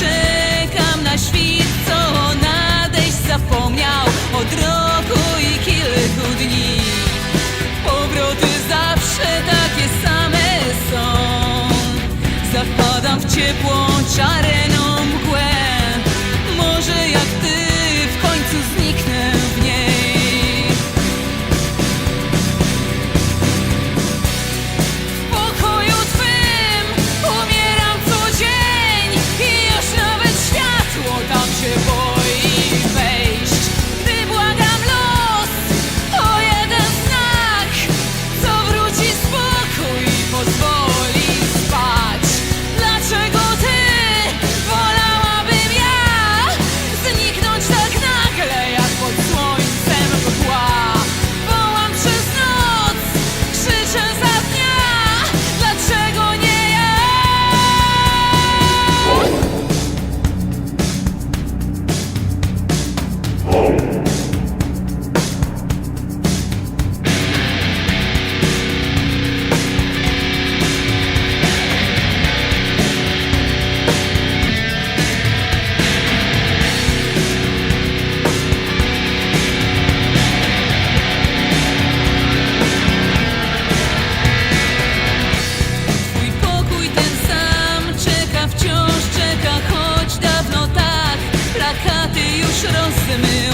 czekam na świt, co nadejść zapomniał od roku i kilku dni. Powroty zawsze takie same są. Zapadam w ciepłą czarenę. şaşıran seni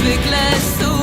zwykle stół.